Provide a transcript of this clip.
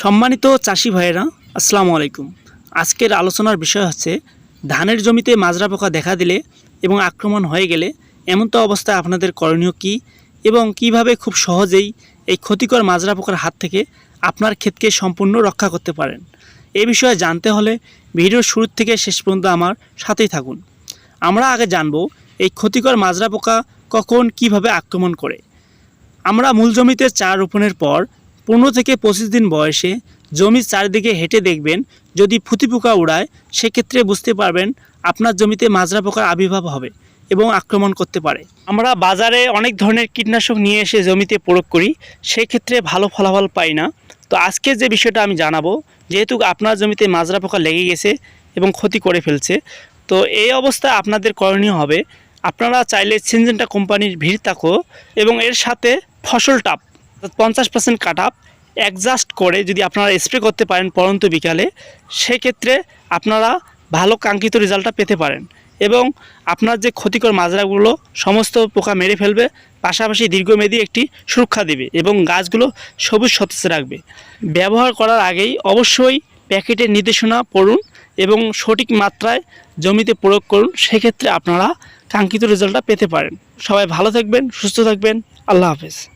সম্মানিত চাষি ভাইয়েরা, আসসালামু আলাইকুম। আজকের আলোচনার বিষয় হচ্ছে, ধানের জমিতে মাজরা পোকা দেখা দিলে এবং আক্রমণ হয়ে গেলে এমন তো অবস্থায় আপনাদের করণীয় কী এবং কীভাবে খুব সহজেই এই ক্ষতিকর মাজরা পোকার হাত থেকে আপনার ক্ষেতকে সম্পূর্ণ রক্ষা করতে পারেন? এই বিষয়ে জানতে হলে ভিডিওর শুরু থেকে শেষ পর্যন্ত আমার সাথেই থাকুন। আমরা আগে জানব, এই ক্ষতিকর মাজরা পোকা কখন কীভাবে আক্রমণ করে? আমরা মূল জমিতে চা রোপণের পর পনেরো থেকে পঁচিশ দিন বয়সে জমির চারিদিকে হেঁটে দেখবেন, যদি ফুতি পোকা উড়ায়, সেক্ষেত্রে বুঝতে পারবেন আপনার জমিতে মাজরা পোকার আবির্ভাব হবে এবং আক্রমণ করতে পারে। আমরা বাজারে অনেক ধরনের কীটনাশক নিয়ে এসে জমিতে প্রয়োগ করি, সেক্ষেত্রে ভালো ফলাফল পাই না। তো আজকে যে বিষয়টা আমি জানাব, যেহেতু আপনার জমিতে মাজরা পোকা লেগে গেছে এবং ক্ষতি করে ফেলছে, তো এই অবস্থা আপনাদের করণীয় হবে। আপনারা চাইলে সিনজেন্টা কোম্পানির ভিড় তাকো এবং এর সাথে ফসল টাপ পঞ্চাশ পার্সেন্ট কাট আপ অ্যাডজাস্ট করে যদি আপনারা স্প্রে করতে পারেন পরন্ত বিকালে, সেক্ষেত্রে আপনারা ভালো কাঙ্ক্ষিত রেজাল্টটা পেতে পারেন। এবং আপনার যে ক্ষতিকর মাজরাগুলো, সমস্ত পোকা মেরে ফেলবে, পাশাপাশি দীর্ঘমেয়াদী একটি সুরক্ষা দেবে এবং গাছগুলো সবুজ সতেজ রাখবে। ব্যবহার করার আগেই অবশ্যই প্যাকেটের নির্দেশনা পড়ুন এবং সঠিক মাত্রায় জমিতে প্রয়োগ করুন, সেক্ষেত্রে আপনারা কাঙ্ক্ষিত রেজাল্টটা পেতে পারেন। সবাই ভালো থাকবেন, সুস্থ থাকবেন, আল্লাহ হাফেজ।